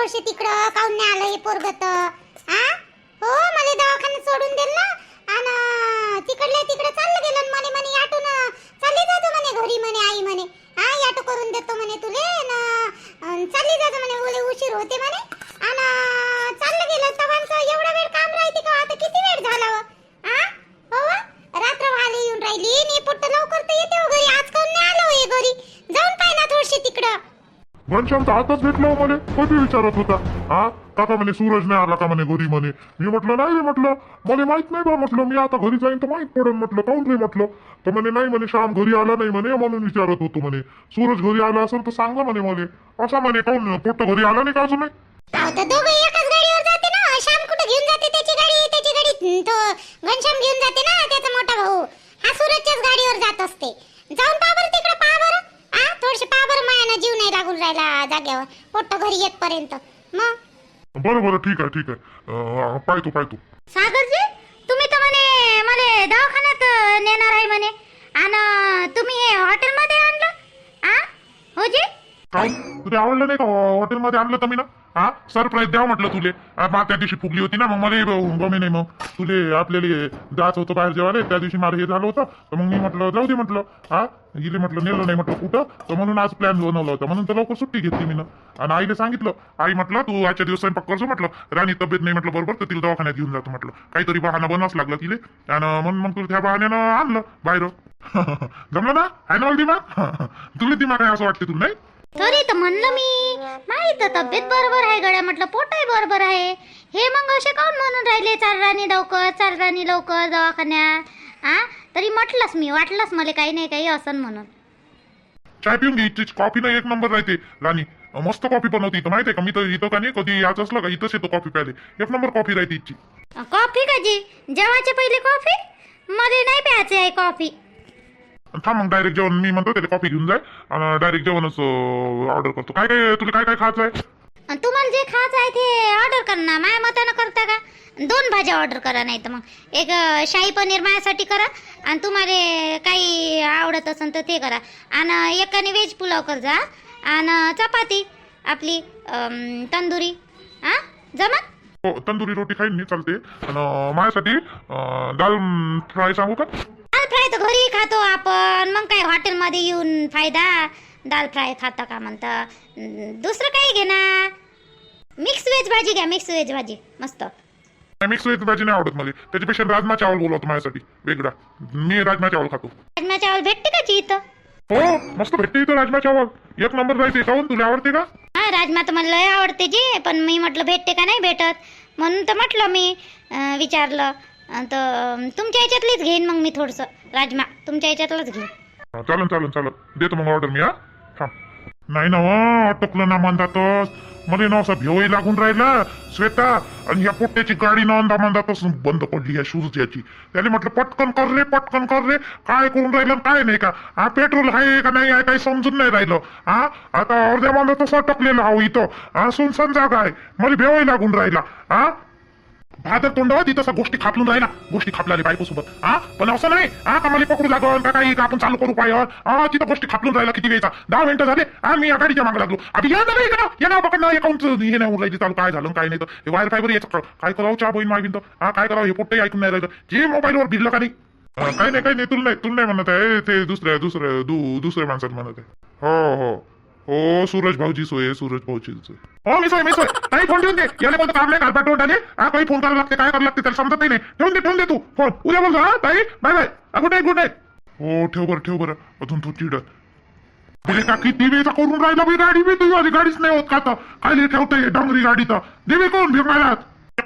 थोडसे तिकडं काऊन नाही आलं हे तर. हा हो मला दवाखान्यात सोडून दिल ना. आणि तिकडल्या तिकडे चाललं गेलं आणि म्हणे म्हणे याटून चालली जातो म्हणे घरी म्हणे आई म्हणे. हा याटो करून देतो म्हणे तुले ना अन चालली जातो म्हणे उले उशीर होते म्हणे. आणि चाललं गेलं तवांचं एवढा वेळ काम राहते का? आता किती वेळ झाला हा हो रात्र व्हायला येऊन राहिली. नी पुट्ट लवकर तर येते हो घरी. आज काऊन नाही आलो हो हे घरी. जाऊन पाय ना थोडशी तिकडं. घनश्याम तर आताच भेटलो हो म्हणे कधी विचारत होता? हा? काका म्हणे सूरज नाही आला का म्हणे घरी म्हणे? मी म्हटलं नाही रे म्हटलं. मला माहीत नाही बा म्हटलं. मी आता घरी जाईन तर माहीत पडेल म्हटलं. काऊन रे म्हटलं? तर म्हणे नाही म्हणे श्याम घरी आला नाही म्हणे म्हणून विचारत होतो म्हणे. सूरज घरी आला असेल तर सांगा म्हणे म्हणे असा म्हणे काऊन पोट्ट घरी आला नाही का अजून नाही घेऊन जाते घनश्याम घेऊन ना त्याचा मोठा भाऊ. हा सूरजच्याच गाडीवर जात असते. जाऊन पहा तिकडे. हा थोडसे पहा बरं मायानं जीव नाही लागून राहिला जाग्यावर. पोट्ट घरी येतपर्यंत. मग? बरं बरं ठीक आहे ठीक आहे. पाहतो पाहतो. सागरजी तुम्ही तर म्हणे मला दवाखान्यात नेणार आहे म्हणे. आणि तुम्ही हे हॉटेलमध्ये आणलं? आ? हो जी? काय? तुला आवडलं नाही का हॉटेलमध्ये आणलं तर मी ना? हा सरप्राईज द्या म्हटलं तुले. आ, बा त्या दिवशी फुगली होती ना मग मला गमे नाही मग. तुले आपल्याला जायचं होतं बाहेर जेवायला त्या दिवशी मला हे झालं होतं. तर मग मी म्हटलं जाऊ दे म्हटलं. हा इले म्हटलं नेलं नाही म्हटलं कुठं? तर म्हणून आज प्लॅन बनवला होता. म्हणून तर लवकर सुट्टी घेतली मी आणि आईला सांगितलं आई म्हटलं तू आजच्या दिवस स्वयंपाक करतो म्हटलं. राणी तब्येत नाही म्हटलं बरोबर तर तिला दवाखान्यात घेऊन जातो म्हटलं. काहीतरी बहाना बनवाच लागला तिले. आणि म्हणून मग तुला त्या बहाण्यानं आणलं बाहेर. जमलं ना? आहे ना मला दिमाग तुला दिमाग आहे असं वाटते तुला नाही? तरी तर म्हणलं मी. माहीत तब्येत बरोबर आहे गड्या म्हटलं पोटही बरोबर आहे. हे मग असे काऊन म्हणून राहिले चाल राणी लवकर चाल राणी लवकर दवाखान्यात. आ? तरी म्हटलंच मी वाटलंच मला काही नाही काही असन म्हणून. चाय पिऊन घे इथची कॉफी ना एक नंबर राहते. राणी मस्त कॉफी बनवते इथं माहितीये का? मी तर इथं का नाही कधी याच असलं का इथंच येतो कॉफी प्यायले. एक नंबर कॉफी राहते इथची. कॉफी का जी? जेवायच्या पहिले कॉफी मला नाही प्यायची आहे कॉफी थांब मग डायरेक्ट जेवण मी म्हणतो त्याला कॉफी घेऊन जाय. आणि डायरेक्ट जेवणच ऑर्डर करतो. काय काय तुला काय काय खायचं आहे? आणि तुम्हाला जे खायचं आहे ते ऑर्डर करा ना माझ्या मतानं करता का? दोन भाज्या ऑर्डर करा नाही तर मग. एक शाही पनीर माझ्यासाठी करा आणि तुम्हाला काही आवडत असेल तर ते करा. आणि एकाने व्हेज पुलाव कर जा. आणि चपाती आपली तंदुरी. हां जमा हो तंदुरी रोटी खाईन मी चालते आणि माझ्यासाठी दाल फ्राय सांगू का? दाल फ्राय तर घरी खातो आपण. मग काय हॉटेलमध्ये येऊन फायदा? दाल फ्राय खाता का म्हणता? दुसरं काही घे ना. मिक्स व्हेज भाजी घ्या मिक्स व्हेज भाजी. मस्त. मिक्स व्हेज भाजी नाही आवडत मला. त्याच्यापेक्षा राजमा चावल बोलवतो माझ्यासाठी. वेगळा. मी राजमा चावल खातो. राजमा चावल भेटते का इथं हो मस्त भेटते इथं राजमा चावल. एक नंबर राहते काऊन तुला आवडते का? हा राजमा तर मला लय आवडते जी पण मी म्हटलं भेटते का नाही भेटत? म्हणून तर म्हटलं मी विचारलं. तर तुमच्या ह्याच्यातलीच घेईन मग मी थोडंसं. राजमा तुमच्या ह्याच्यातलंच घेईन. चालन चालन चालन. देतो मग ऑर्डर मी हा. नाही ना हो अटकलं ना म्हणतातच मला ना असा भेवही लागून राहिला. श्वेता आणि ह्या पोट्याची गाडी ना अंदा म्हणतातच बंद पडली या शूज याची त्याने म्हटलं पटकन कर रे पटकन कर रे. काय करून राहिलं आणि काय नाही का? हा पेट्रोल आहे का नाही आहे काही समजून नाही राहिलं. हा आता अर्ध्या मांदातच अटकलेलं हा इथं. हा सुनसान जागा आहे. मला भेवही लागून राहिला. हा? भादर तोंडावर तिथं गोष्टी खापलून राहिला. गोष्टी खापलाले बायकोसोबत. हा पण असं नाही. हा का पकडू लागल का काही? का आपण चालू करू पाय हा तिथं गोष्टी खापलून राहिला किती वेळचा? दहा मिनिटं झाले. हा मी आघाडीच्या गाडीच्या मागे लागलो. अभि या ना या ना पकडणं अकाउंट हे नाही उरायची चालू काय झालं काय नाही तर. वायर फायबर याचं काय करावं? चहा बहीण मागीन तर. हा काय करावं? हे पोट्टही ऐकून नाही राहिलं. जे मोबाईलवर भिडलं का नाही? काही नाही काही नाही. तुला नाही तुला नाही म्हणत आहे. ते दुसऱ्या दुसऱ्या दु दुसऱ्या माणसात म्हणत आहे. हो हो. हो सूरज भाऊजी सोय सूरज भाऊजी सोय हो मी सोय मी सोय. काही फोन ठेवून दे. याने बोलतो काम नाही घालपाट तोंडाने हा काही फोन करायला लागते काय करायला लागते त्याला समजत नाही. ठेवून दे ठेवून दे तू फोन उद्या बोलतो हा ताई bye bye good night good night हो ठेव बरं ठेव बरं. अजून तू चिडत. अरे का किती वेळचा करून राहिला मी गाडी मी तुझी गाडीच नाही होत का आता? काय ठेवतोय डांगरी गाडी तर देवी कोण भिमारात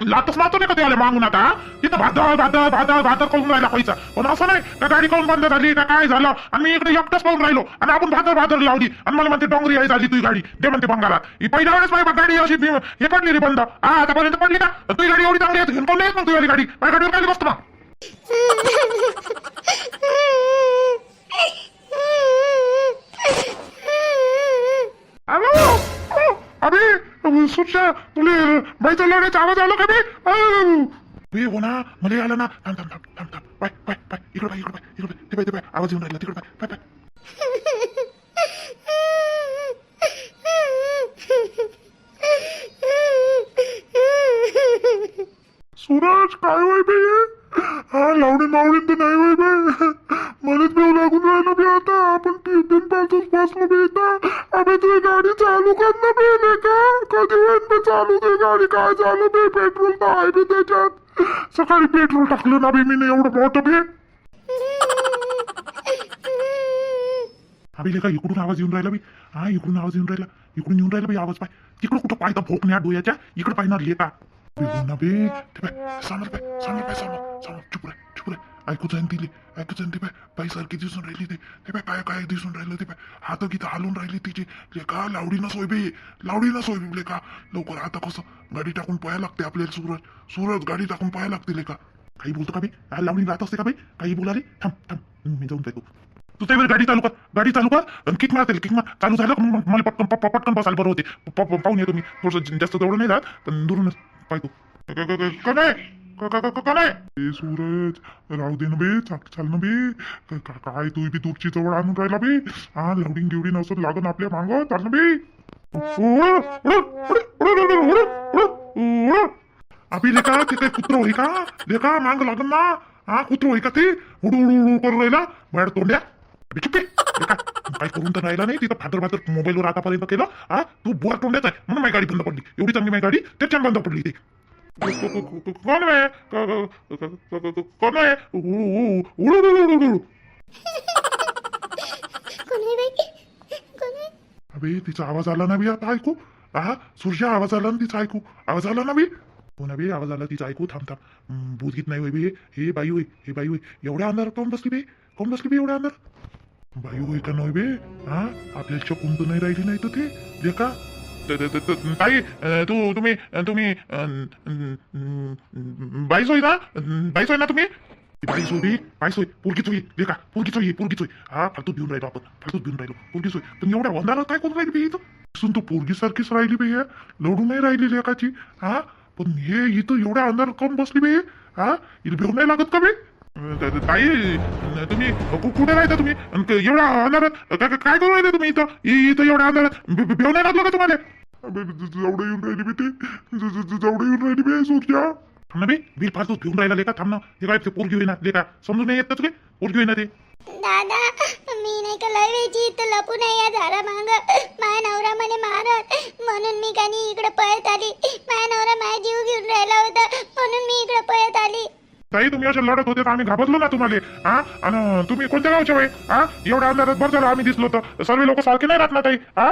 लातच मारतो नाही का त्याला मागून आता तिथं भादर भादर भादर भादर करून राहिला पैसा? पण असं नाही का गाडी काऊन बंद झाली का काय झालं? आणि मी इकडे एकटाच पाहून राहिलो. आणि आपण भादर भादर लावली. आणि मला म्हणते डोंगरी आहे झाली तुझी गाडी. दे म्हणते बंगालात. ही पहिल्या वेळेस माझी गाडी अशी हे पडली रे बंद. हा आतापर्यंत पडली का? तुझी गाडी एवढी चांगली आहे घेऊन कोण मग तुझी गाडी? माझ्या गाडीवर काय बसतो मग अबे सुटल्या तुले बाईचा लढायचा आवाज आला का बे? बे हो ना मला आला ना. थांब थांब थांब थांब थांब. पाय पाय पाय. इकडे पाय इकडे पाय इकडे ते पाय ते पाय. आवाज येऊन राहिला. तिकडे पाय पाय पाय. सूरज काय होय बे? सकाळी पेट्रोल टाकलं ना बे मी एवढं मोठं बे अबे लेका इकडून आवाज येऊन राहिला बी हा इकडून आवाज येऊन राहिला इकडून येऊन राहिला बी आवाज पाय तिकडं कुठं पाय तर भोकण्या डोळ्याच्या इकडं पाय ना लेका बे हो ना बे ते पाय समोर पाय समोर पाय समोर समोर चुप रे चुप रे ऐकू जाईन तिले. ऐकू जाईन ते पाय पाय सारखी दिसून राहिली ते. ते पाय पाय काय दिसून राहिलं ते पाय हात गीत हालून राहिली तिची. लेका लावडी न सोय बे. लावडी न सोय लेका लवकर आता कसं गाडी टाकून पाया लागते आपल्याला सूरज सूरज गाडी टाकून पाया लागते लेका काही बोलतो का बे? लावणी राहत असते का बे? काही बोला रे. थांब थांब. मी जाऊन जातो तू त्यावेळी गाडी चालू कर. गाडी चालू कर किक मारतील किक मार. चालू झालं मग? मला पटकन पटकन बसायला बरं होते. पाहून येतो मी. थोडंसं जास्त जवळ नाही जात पण दुरूनच पाहतो. क- का ए सूरज राहू दे बे बे. काय तू बी आणून राहिला बे. हा लावडिंग गिवडिंग असं आपल्या मांग. चाल बे. कुत्र होई का? लेका मांग लागन ना. हा कुत्र होई का ते? उडू उडू उडू करून राहिला. बाहेर तोंड्या. अबे, करून तर राहिला नाही? तिथं फादर फादर मोबाईलवर आतापर्यंत केलं. हा तू बुवा तोंड्याच आहे. म्हणून गाडी बंद पडली. एवढी चांगली गाडी त्याच्यानं बंद पडली ते. कोण आहे कोण आहे अबे तिचा आवाज आला ना बी आता ऐकू? हा सूर्या आवाज आला ना तिचा ऐकू? आवाज आला ना बी? हो ना बे आवाज आला तिचा ऐकू? थांब थांब. भूत नाही होय बे. हे बाई होय हे बाई होय. एवढ्या अंधार कोण बसली बे? कोण बसली बे एवढ्या अंधार बाई होय का नाही बे? हा आपल्याला शकून नाही राहिली नाही तर ते. जे का ताई तू तुम्ही तुम्ही बाईस होई ना बाईस होई ना? तुम्ही? बाईस होई बाईस होई पोरगीच होई बे का? पोरगीच होई पोरगीच होई हा फालतू भिऊन राहिलो आपण फालतू भिऊन राहिलो पोरगीच होई तुम्ही एवढ्या वंदाला काय करून राहिली बे इथं? दिसून तू पोरगीसारखीच राहिली बे लढू नाही राहिली लेकाची. हा पण हे इथं एवढ्या अंधार करून बसली बे हा इथं भिऊन नाही लागत का बे? ताई तुम्ही कुठे राहता तुम्ही एवढ्या अंधारात काय काय करून राहिले तुम्ही इथं इथं एवढ्या अंधारात भे- भे- भेऊ नाही लागलं का तुम्हाला जेवढं येऊन राहिली बे ते जेवढं येऊन राहिली बे सूर्या थांब ना बे बिल फालतू घेऊन राहिला लेका थांब ना हे काय ते पोरगी होईना लेका समजून नाही येत का तुले पोरगी होईना ते दादा मी नाही का लय इथं लपून आहे या झाडा मांग माझ्या नवरा म्हणे मारत म्हणून मी कानी इकडे पळत आली माझ्या नवरा माझा जीव घेऊन राहिला होता म्हणून मी इकडे पळत आली ताई तुम्ही असे लढत होते तर आम्ही घाबरलो ना तुम्हाला. हा आणि तुम्ही कोणत्या गावच्या वय? हा एवढ्या अंधारात बरं झालं आम्ही दिसलो तर. सर्व लोक सारखे नाही राहत ना ताई. हा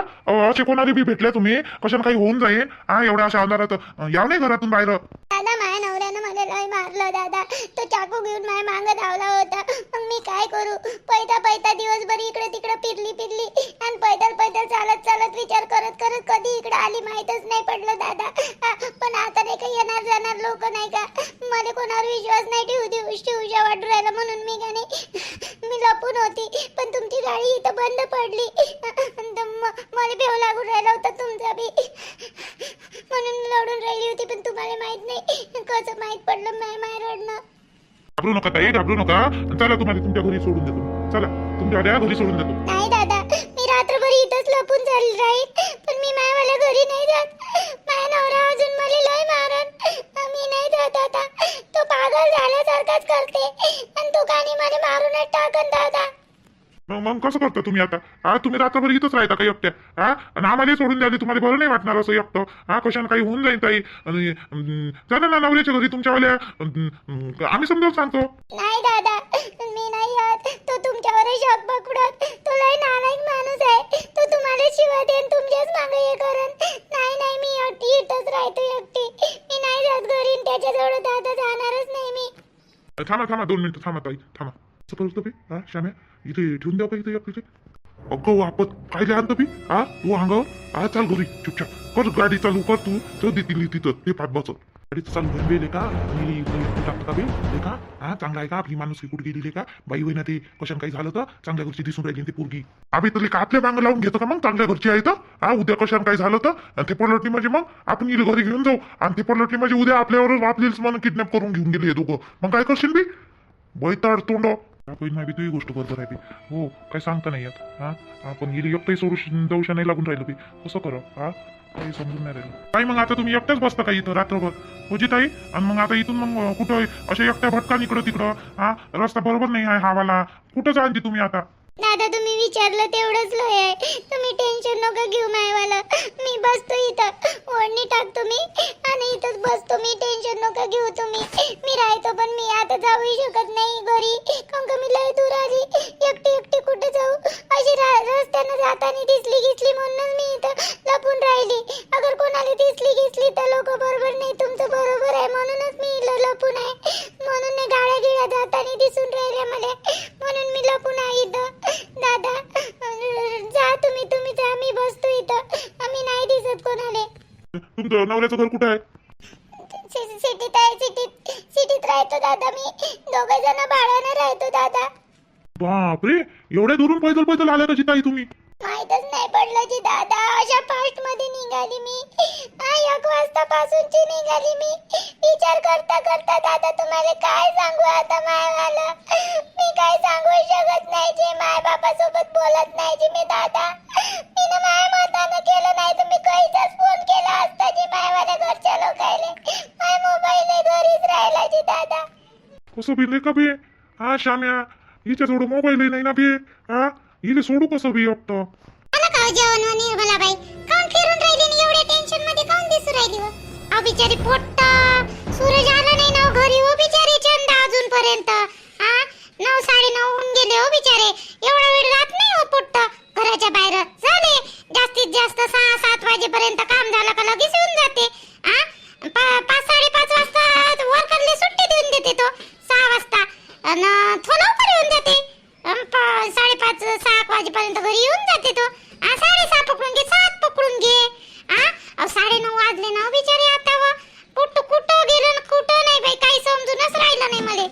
असे कोणाला बी भेटले तुम्ही? कशाला काही होऊन जाईल? हा एवढ्या अशा अंधारात. याव नाही घरातून बाहेर. दादा माझ्या नवऱ्यानं मला लय मारलं दादा. तो चाकू घेऊन माझ्या मांग धावला होता. मग मी काय करू? पैता पैता दिवसभर इकडे तिकडे फिरली फिरली. आणि पैदल पैदल चालत चालत विचार करत करत कधी इकडे आली माहीतच नाही पडलं दादा. पण आता नाही का येणार जाणार लोक नाही का? मला कोणावर विश्वास नाही ठेवू देऊ शिवशा वाटू राहिला म्हणून मी नाही मी लपून होती पण तुमची गाडी इथं बंद पडली. मला भेव लागून राहिला होता तुमचा बी. म्हणून मी लढून राहिली होती पण तुम्हाला माहीत नाही. कसं माहीत पडलं माय माय रडणं. घाबरू नका ताई घाबरू नका. चला तुम्हाला तुमच्या घरी सोडून देतो. चला तुमच्या आड्या घरी सोडून देतो. नाही दादा मी रात्रभर इथंच लपून चालली राहील पण मी मायवाल्या घरी नाही जात. माझा नवरा अजून मला लय मारन. मी नाही जात आता. पागल झाल्यासारखाच करते. आणि तो कानी मला मारूनच टाकन दादा. मग मग कसं करता तुम्ही आता? हा तुम्ही रात्रभर इथंच राहता का एकट्या? हा आणि आम्हाला सोडून द्याले तुम्हाला बरं नाही वाटणार असं एकटं. हा कशाने काही होऊन जाईल ताई? आणि अं, चला ना नवऱ्याच्या घरी तुमच्यावाल्या अं, अं, आम्ही समजावून सांगतो. नाही दादा मी नाही जात तो तुमच्यावर शक पकडत. तो लय नालायक माणूस आहे. तो तुम्हाला शिवा देन तुमच्याच मागे हे करन नाही नाही मी एकटी इथंच राहतो एकटी मी नाही जात घरी आणि त्याच्याजवळ दादा जाणारच नाही मी थांबा थांबा दोन मिनिटं थांबा ताई थांबा असं करतो बी हा श्याम्या इथे ठेवून द्या का इथे एक तिथे अगं वापस काय लिहा तुम्ही हा तू अंगावर हा चाल घरी चुपचाप कर गाडी चालू कर तू तर देतील तिथं ते पाच बसत गाडी चालू होईल बेले का मी टाकतो का बे का हा चांगला आहे का आपली माणूस कुठे गेली का बाई होईना ते कशाने काही झालं तर चांगल्या घरची दिसून राहिली ती पोरगी आम्ही तुला का आपल्या मागं लावून घेतो का मग चांगल्या घरची आहे तर हा उद्या कशाने काही झालं तर ते पलटली म्हणजे मग आपण इले घरी घेऊन जाऊ आणि ते पलटली म्हणजे उद्या आपल्यावरच आपलीच मन किडनॅप करून घेऊन गेले हे दोघं मग काय करशील बी बैताड तोंड नाही तुही गोष्ट बरोबर आहे हो काय सांगता नाही येत हा आपण गेली एकटाही सोडू श- नाही लागून राहिलो बी कसं करा हा काही समजून नाही राहिलं. काय मग आता तुम्ही एकट्याच बसता का इथं रात्रभर? होजी ताई आणि मग आता इथून मग कुठं अशा एकट्या भटका इकडं तिकडं हा? रस्ता बरोबर नाही आहे हावाला. कुठं जाणते तुम्ही आता? दादा तुम्ही विचारलं तेवढंच लय आहे. तुम्ही टेन्शन नका घेऊ मायवाला. मी बसतो इथं. ओढणी टाकतो मी आणि इथंच बसतो मी. टेन्शन नका घेऊ तुम्ही. मी राहतो पण मी आता जाऊ शकत नाही घरी. कारण का मी लय दूर आली? एकटी एकटी कुठे जाऊ? अशी रा- रस्त्यानं जाताना दिसली गिसली म्हणूनच मी इथं लपून राहिली. अगर कोणाला दिसली घेतली तर लोक बरोबर नाही तुमचं बरोबर आहे म्हणूनच मी इथं लपून आहे. म्हणून गाड्या गिळ्या जाताना दिसून राहिल्या मला. म्हणून मी लपून आहे इथं. दादा जा तुम्ही तुम्ही जा मी बसतो इथं. आम्ही नाही दिसत कोणाले. तुमचं नवऱ्याचं घर कुठं आहे? सि- सिटीत आहे सिटीत सिटीत राहतो दादा मी. दोघे जण भाड्यानं राहतो दादा. बापरे एवढ्या दुरून पैदल पैदल आल्या कशी ताई तुम्ही? माहीतच नाही पडलं जी दादा. अशा फास्टमध्ये निघाली मी. हा, एक वाजता पासूनची निघाली मी. विचार करता करता दादा तुम्हाला काय सांगू आता मायवाला? मी काय सांगू शकत नाही जे माय बापासोबत बोलत नाही जी मी दादा. मी ना माय मतानं केलं नाही तर मी काहीचाच फोन केला असता जी मायवाल्या घरच्या लोकायले. माय मोबाईल घरीच राहिला जी दादा. कसं बी का बे. हा श्याम्या हिच्याजवळ मोबाईल नाही ना बे. हा हिला सोडू कसं बी हो जेवण व निर्मलाबाई काऊन फिरून राहिली एवढ्या टेन्शनमध्ये काऊन दिसू राहिली अहो बिचारी पोट्ट. सूरज आला नाही ना हो घरी? हो बिचारी चंदा अजूनपर्यंत. हा नऊ साडे नऊ होऊन गेले हो बिचारे. एवढा वेळ राहत नाही हो पोट्ट. घराच्या बाहेर. झाले. जास्तीत जास्त सहा सात वाजेपर्यंत काम झालं का लगेच येऊन जाते. हा पा- पाच साडेपाच वाजता वर्करले सुट्टी देऊन देते तो. सहा वाजता. आणि थो लवकर येऊन जाते. साडेपाच सहा वाजेपर्यंत घरी येऊन जाते तो. आ, साडेसहा पकडून घे सात पकडून घे. हा साडे नऊ वाजले ना हो बिचारे आता व. कुठं कुठं गेलं कुठं नाही बाई? काही समजूनच राहिलं नाही मला.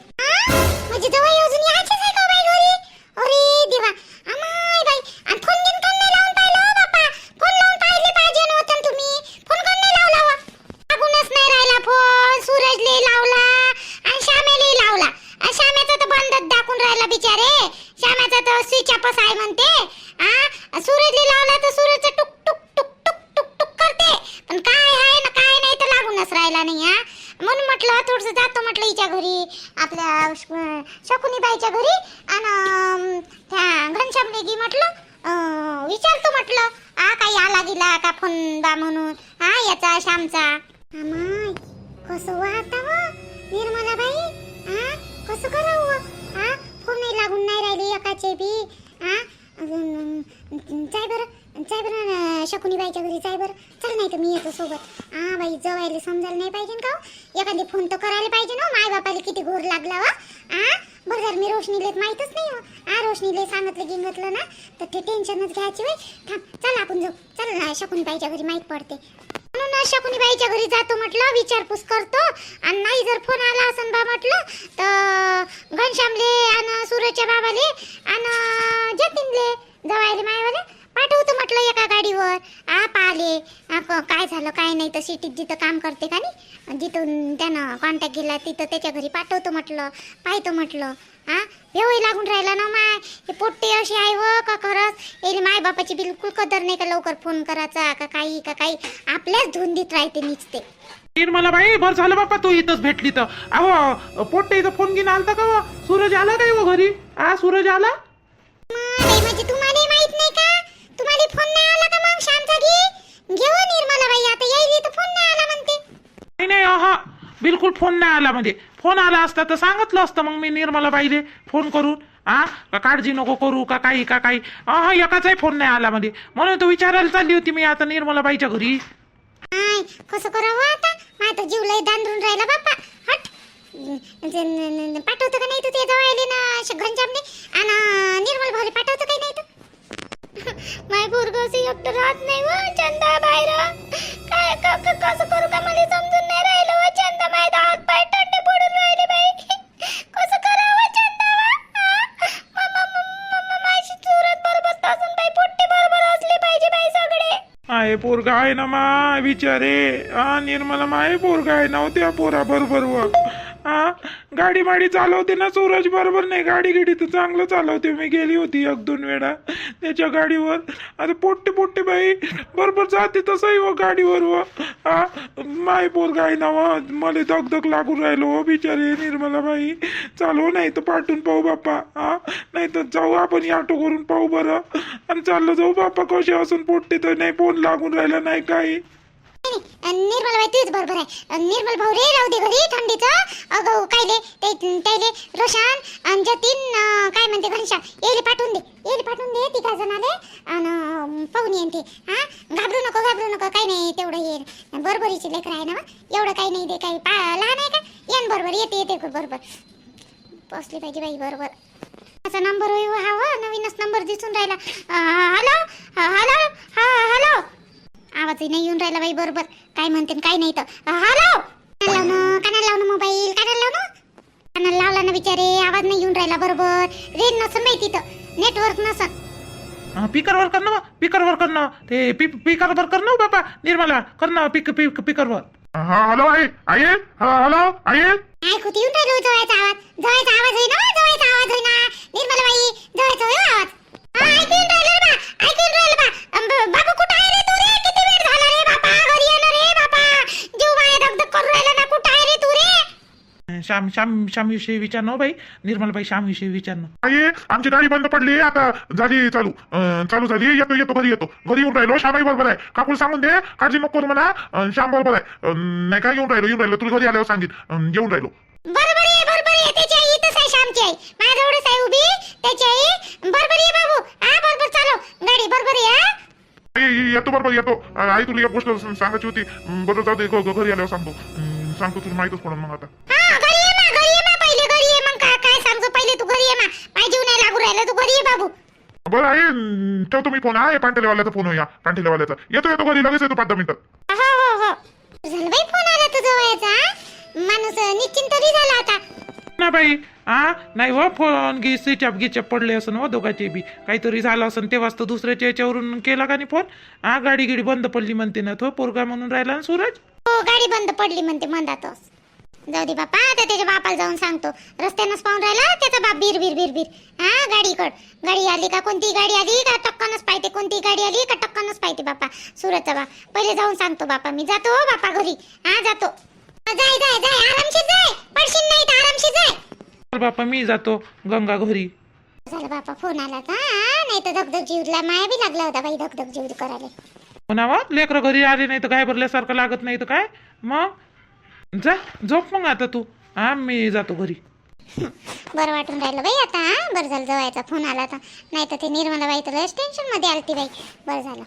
म्हणजे जवळ अजून यायचं आहे का बाई घरी अरे देवा अमाय बाई आणि फोन घेऊन का नाही लावून पाहिलं हो बापा फोन लावून पाहिले पाहिजे नव्हतं ना तुम्ही फोन का नाही लावला व? लागूनच नाही राहिला फोन सूरजले लावला आणि श्यामेले लावला आणि श्यामेचा तर बंदच दाखवून राहिला बिचारे श्यामेचा तर स्विच ऑफच आहे म्हणते आ सूरजले लावला तर सूरजचं टुक टुक टुक टुक टुक टुक करते पण काय आहे ना काय नाही तर लागूनच राहिला नाही हा म्हणून म्हटलं थोडस जातो म्हटलं हिच्या घरी आपल्या श- शकुनीबाईच्या घरी आणि त्या घनश्याम नेगी म्हटलं अं, विचारतो म्हटलं आ काही आला गेला म्हणून. हा याचा श्यामचा अमाय कसं व व? निर्मला बाई हा कसं करावं हा फोन नाही लागून नाही राहिली एकाचे बी. हा अजून जाय बरं. जाय बरं अं, शकुनीबाईच्या घरी जाय बरं. चल नाही तर मी येतो सोबत. हा बाई जवायला समजायला नाही पाहिजे ना का एखादी फोन तर करायला पाहिजे ना हो. माय बापाला किती घोर लागला हो. वा हा बरं जर मी रोशनीले माहीतच नाही हो. हा रोशनीले सांगितलं गिंगतलं ना तर ते टेन्शनच घ्यायची वय थांब चल आपण जाऊ. चल ना शकुनीबाईच्या घरी माहीत पडते. म्हणून शकुनीबाईच्या घरी जातो म्हटलं विचारपूस करतो. आणि नाही जर फोन आला असन बा म्हटलं तर घनश्यामले आणि सूरजच्या बाबाले आणि जतीनले जवायले मायवाले पाठवतो म्हटलं एका गाडीवर. आ पाहिले. आ, क- काय झालं काय नाही तर सिटीत जिथं काम करते का नाही जिथून त्यानं कॉन्टॅक्ट केला तिथं त्याच्या घरी पाठवतो म्हटलं पाहतो म्हटलं. हा वेवही लागून राहिला ना माय. हे पोट्टे असे आहे व का खरंच? याले माय बापाची बिलकुल कदर नाही का लवकर फोन करायचा का काही का काही. आपल्याच धुंदीत राहते निचते निर्मला बाई बरं झालं बाप्पा तू इथंच भेटली तर. अहो पोट्टे इथं फोन घेऊन आलता का व? सूरज आला काय व घरी? आ सूरज आला? माय म्हणजे तुम्हाला माहीत नाही का तुम्हाला फोन नाही आला का मग शामचा घे घेऊ निर्मला बाई आता यायली तर फोन नाही आला म्हणते नाही नाही हा बिलकुल फोन नाही आला म्हणजे. फोन आला असता तर सांगितलं असतं मग मी निर्मला बाईले फोन करून आ? का काळजी नको करू का काही का काही? हा एकाचाही फोन नाही आला मध्ये म्हणून तो विचारायला चालली होती मी आता निर्मला बाईच्या घरी. आय कसं करावं आता? माझा जीव लय दांदरून राहिला बाप्पा. हट. पाठवतो का नाही तू ते जवळ ना श- घनश्यामने? आणि निर्मल भाऊले पाठवतो काही नाही तू? माय पोरगं एकटं राहत नाही व चंदा बाहेर काय कसं करू का मला समजून नाही राहिलं व चंदा माय आहे पोरगा आहे ना माय विचारे हा निर्मला माय पोरगा आहे ना पोरा बरोबर व. हा गाडी माडी चालवते ना सूरज बरोबर नाही. गाडी गिडी तर चांगलं चालवते. मी गेली होती एक दोन वेळा त्याच्या गाडीवर. आता पोट्टे पोट्टे बाई. बरोबर जाते तसंही व गाडीवर व. हा माय पोर गाय ना व मला दगदग लागून राहिलो हो बिचारे निर्मला बाई चालव नाही तर पाठवून पाहू बाप्पा. हा नाही तर जाऊ आपण ऑटो करून पाहू बरं. आणि चाललो जाऊ बाप्पा कसे असून पोटते तर नाही फोन लागून राहिला नाही काही. निर्मल बाई तूच बरोबर आहे. निर्मल भाऊ रे राहू दे घरी थंडीचं. अगं कायले ते त्याले रोशन आणि जतीन काय म्हणते घनश्याम? येले पाठवून दे येले पाठवून दे तिघा जण आले आणि पाहून येईन ते. हा? घाबरू नको घाबरू नको काही नाही तेवढं येईल बरोबरीची लेकर आहे ना एवढं काही नाही दे काही पा लहान आहे का? येन बरोबर येते येते बरोबर. बसली पाहिजे बाई बरोबर. माझा नंबर होय हा हो नवीनच नंबर दिसून राहिला. हॅलो हॅलो हा हॅलो. आवाजही नाही येऊन राहिला बाई बरोबर. काय म्हणते काय नाही तर हॅलो. कानाला लावणं मोबाईल कानाला लावणं. कानाला लावला ना बिचारे आवाज नाही येऊन राहिला बरोबर. रेंज नसन बाई तिथं नेटवर्क नसन. पिकरवर कर ना पिकरवर कर ना. ते पिकरवर कर ना बाबा निर्मला कर ना पिक पिक पिकरवर हा हॅलो आई आई हा हॅलो आई. ऐकू येऊन राहिलो जवळचा आवाज. जवळचा आवाज होई ना जवळचा आवाज होई ना. निर्मला बाई जवळचा होई आवाज. ऐकून राहिलो बा ऐकून राहिलो बा बाबू कुठं आहे रे तू रे किती वेळ झाला रे बापा घरी ये ना रे बापा जीव माया दगदग करून राहिला ना कुठं आहे रे तू रे श्याम श्याम श्याम विषयी विचारणं बाई निर्मला बाई श्याम विषयी विचारणं आई आमची गाडी बंद पडली आता झाली चालू. अं, चालू झाली येतो येतो घरी येतो. घरी येऊन राहिलो श्यामाई बरोबर आहे. काकूला सांगून दे काळजी नको करू अं, श्याम बरोबर आहे. अं, नाही का येऊन राहिलो येऊन राहिलो. तुला घरी आल्यावर सांगित अं, येऊन राहिलो. बरोबर आहे बरोबर आहे. त्याची आई इथंच आहे श्यामची आई. माझ्याजवळच आहे उभी. त्याची आई बरोबर आहे बाबू. हा बरोबर चालव गाडी बरोबर आहे हा? आई येतो बरोबर येतो. अं, आई तुला एक गोष्ट सांगायची होती. अं, बरोबर जाऊ दे घ- घ- घरी आल्यावर सांगतो. अं, सांगतो तुला माहितच पडेल मग आता. हा घरी ये मा घरी ये मा पहिले घरी ये मग काय काय सांगतो पहिले तू घरी ये मा. नाही लागू राहिला. तू घरी ये बाबू. बरं आहे. अं, ठेवतो मी फोन आहे पांटेलेवाल्याचा फोन पांटेलेवाल्याचा येतो येतो घरी. लगेच येतो पाच दहा मिनिटात हो हो हो. झालं बाई फोन आला तुझा वयाचा माणूस निश्चिंत तरी झाला आता. ना बाई हा? नाही हो फोन घे स्विच ऑफ गिचअप पडले असं हो दोघांचे बी. काहीतरी झालं असं तेव्हाच तर दुसऱ्याच्या याच्यावरून केला का नाही फोन? हा गाडी गिडी बंद पडली म्हणते ना तो पोरगा म्हणून राहिला ना सूरज? हो गाडी बंद पडली म्हणते मंदातच. जाऊ दे बापा आता त्याच्या बापाला जाऊन सांगतो. रस्त्यानंच पाहून राहिला त्याचा बाप बीर बीर बीर बीर हा गाडीकड. गाडी आली का कोणती? गाडी आली का टक्कनच पाहिजे कोणती गाडी आली का टक्कनच पाहिजे बापा सुरतचा बाप. पहिले जाऊन सांगतो बापा मी जातो हो बापा घरी. हा जातो. जाय जाय जाय. आरामशीर जाय. पडशील नाही तर आरामशीर जाय. बापा मी जातो गंगा घरी. झालं बापा फोन आला का हा, नाही तर धगधग जीवला माया बी लागला होता बाई धगधग जीव करायला. म्हणावा लेकरं घरी आले नाही तर काय भरल्यासारखं लागत नाही तर काय? मग? जा झोप मग आता तू. हा मी जातो घरी. बरं वाटून राहिलं बाई आता हा? बरं झालं जवायचा फोन आला तर नाही तर ते निर्मला बाई तर लयच टेन्शनमध्ये आलती बाई. बरं झालं.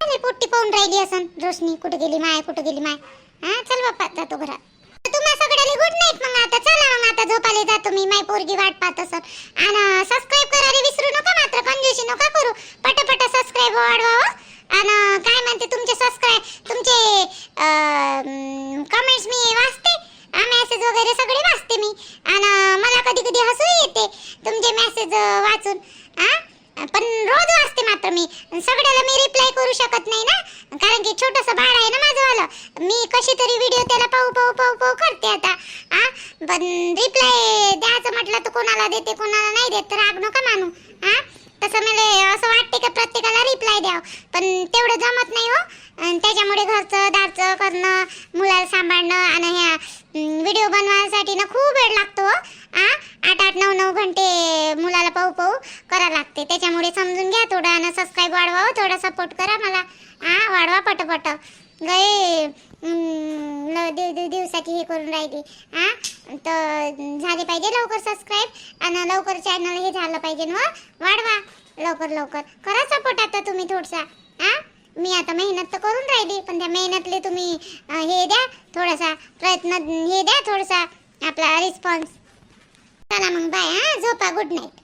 अरे पोट्टी पाहून राहिली असन. रोशनी कुठे गेली माय कुठे गेली माय? हा चल बाप्पा जातो घरात. तुम्हा सगळ्याला गुड नाईट मग आता. चला मग आता झोपायला जातो मी. माय पोरगी वाट पाहत असन. आणि सबस्क्राईब करायला विसरू नका मात्र. कंजूशी नका करू. पटापट सबस्क्राईब वाढवा आणि काय म्हणते तुमचे सबस्क्राईब तुमचे कमेंट्स मी वाचते मेसेज वगैरे सगळे वाचते मी. आणि मला कधी कधी हसू येते तुमचे मेसेज वाचून. हा पण रोज वाचते मात्र मी. सगळ्याला मी रिप्लाय करू शकत नाही ना? कारण की छोटस बाळ आहे ना माझं. वालं मी कशी तरी व्हिडिओ त्याला पाहू पाहू पाहू पाहू करते आता. हा पण रिप्लाय द्यायचं म्हटलं तर कोणाला देते कोणाला नाही देत तर आग नका मानू. हा तसं मला असं वाटते का प्रत्येकाला रिप्लाय द्यावं. पण तेवढं जमत नाही हो. त्याच्यामुळे घरचं दारचं करणं मुलाला सांभाळणं आणि ह्या बनवायसाठी ना खूप वेळ लागतो आ आठ आठ नऊ नऊ घंटे मुलाला पाहू पाहू करा लागते. त्याच्यामुळे समजून घ्या थोडं आणि सबस्क्राईब वाढवा हो, थोडा सपोर्ट करा मला. हा वाढवा पटपट. गए ल- दिव दिव दिवसाची हे करून राहिली. हा तर झाले पाहिजे लवकर सबस्क्राईब आणि लवकर चॅनल हे झालं पाहिजे ना वाढवा लवकर लवकर. करा सपोर्ट आता तुम्ही थोडसा. हा मी आता मेहनत तर करून राहिली पण त्या मेहनतले तुम्ही हे द्या थोडासा प्रयत्न हे द्या थोडासा. आपला रिस्पॉन्स चला मग बाय हा? झोपा गुड नाईट